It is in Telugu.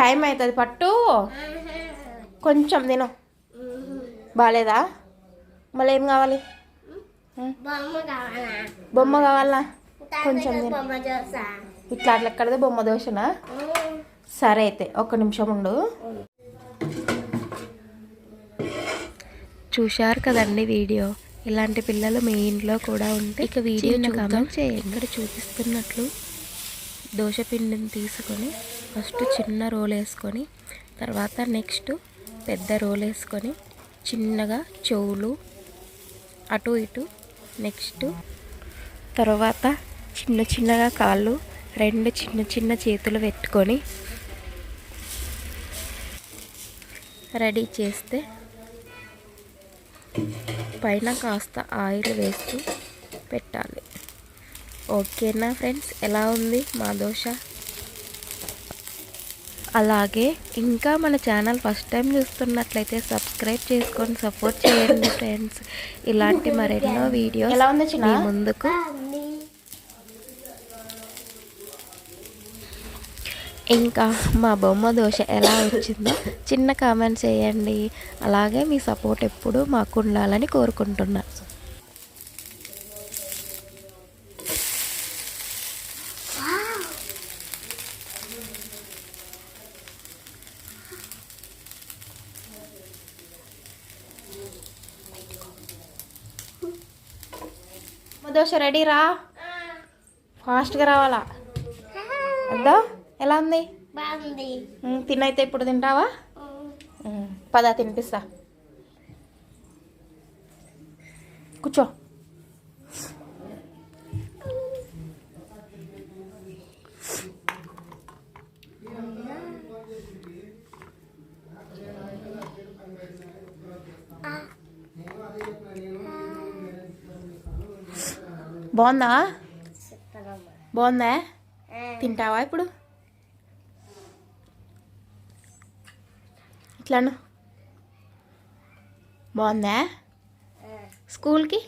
టైం అవుతుంది పట్టు. కొంచెం తిను. బాగాలేదా మళ్ళీ ఏం కావాలి? బొమ్మ కావాలా? బొమ్మ కావాలా? కొంచెం తిను. ఇట్లా అట్లా ఎక్కడదే? బొమ్మ దోశనా సరే అయితే ఒక్క నిమిషం ఉండు. చూశారు కదండి వీడియో? ఇలాంటి పిల్లలు మీ ఇంట్లో కూడా ఉంటే ఇక వీడియో కామెంట్ చేయండి. ఇక్కడ చూపిస్తున్నట్లు దోశ పిండిని తీసుకొని ఫస్ట్ చిన్న రోల్ వేసుకొని తర్వాత నెక్స్ట్ పెద్ద రోల్ వేసుకొని చిన్నగా చెవులు అటు ఇటు నెక్స్ట్ తర్వాత చిన్న చిన్నగా కాళ్ళు రెండు చిన్న చిన్న చేతులు పెట్టుకొని రెడీ చేస్తే పైన కాస్త ఆయిల్ వేస్తూ పెట్టాలి. ఓకేనా ఫ్రెండ్స్? ఎలా ఉంది మా దోశ? అలాగే ఇంకా మన ఛానల్ ఫస్ట్ టైం చూస్తున్నట్లయితే సబ్స్క్రైబ్ చేసుకొని సపోర్ట్ చేయండి ఫ్రెండ్స్. ఇలాంటి మరెన్నో వీడియోస్? మీ ముందుకు. ఇంకా మా బొమ్మ దోశ ఎలా వచ్చిందో చిన్న కామెంట్ చేయండి. అలాగే మీ సపోర్ట్ ఎప్పుడూ మాకు ఉండాలని కోరుకుంటున్నా. దోశ రెడీ రా? ఫాస్ట్గా రావాలా? అద్దా ఎలా ఉంది? బాగుంది. తినైతే ఇప్పుడు తింటావా? పద తినిపిస్తా. కూర్చో. బాగుందా? బాగుందా? తింటావా ఇప్పుడు? ఇట్లాను. బాగుందా? స్కూల్కి?